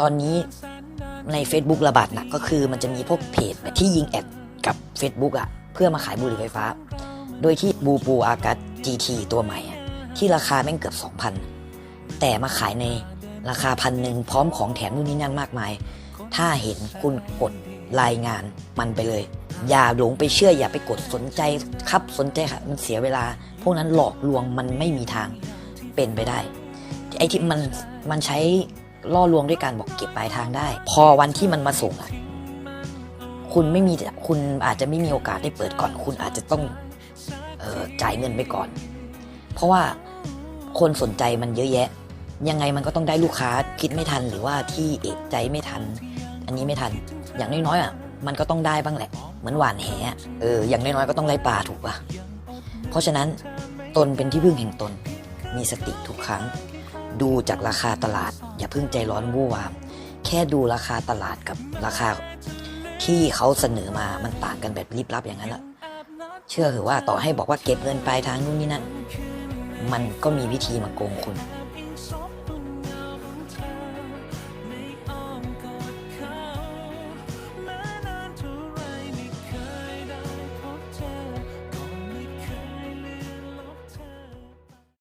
ตอนนี้ใน Facebook ระบาดหนักก็คือมันจะมีพวกเพจที่ยิงแอดกับ Facebook อะเพื่อมาขายบุหรี่ไฟฟ้า โดยที่บูปูอากัส GT ตัวใหม่อะที่ราคาแม่งเกือบ 2,000 แต่มาขายในราคาพันหนึ่งพร้อมของแถมนู่นนี่นั่นมากมาย ถ้าเห็นคุณกดรายงานมันไปเลย อย่าหลงไปเชื่ออย่าไปกดสนใจครับสนใจค่ะมันเสียเวลา พวกนั้นหลอกลวงมันไม่มีทางเป็นไปได้ไอ้ที่มันมันใช้ ล่อลวงด้วยการบอกเก็บปลายทางได้ พอวันที่มันมาส่งอะคุณไม่มีคุณอาจจะไม่มีโอกาสได้เปิดก่อน คุณอาจจะต้องเออจ่ายเงินไปก่อน เพราะว่าคนสนใจมันเยอะแยะ ยังไงมันก็ต้องได้ลูกค้าคิดไม่ทันหรือว่าที่เอกใจไม่ทัน อันนี้ไม่ทัน อย่างน้อยๆอะมันก็ต้องได้บ้างแหละ เหมือนหวานแหเอออย่างน้อยๆก็ต้องได้ปลาถูกปะเพราะฉะนั้นตนเป็นที่พึ่งแห่งตนมีสติทุกครั้ง ดูจากราคาตลาด อย่าเพิ่งใจร้อนวู่วาม แค่ดูราคาตลาดกับราคาที่เขาเสนอมามันต่างกันแบบลิบลับอย่างนั้นแหละเชื่อเถอะว่าต่อให้บอกว่าเก็บเงินปลายทางนู่นนี่นั่นมันก็มีวิธีมาโกงคุณ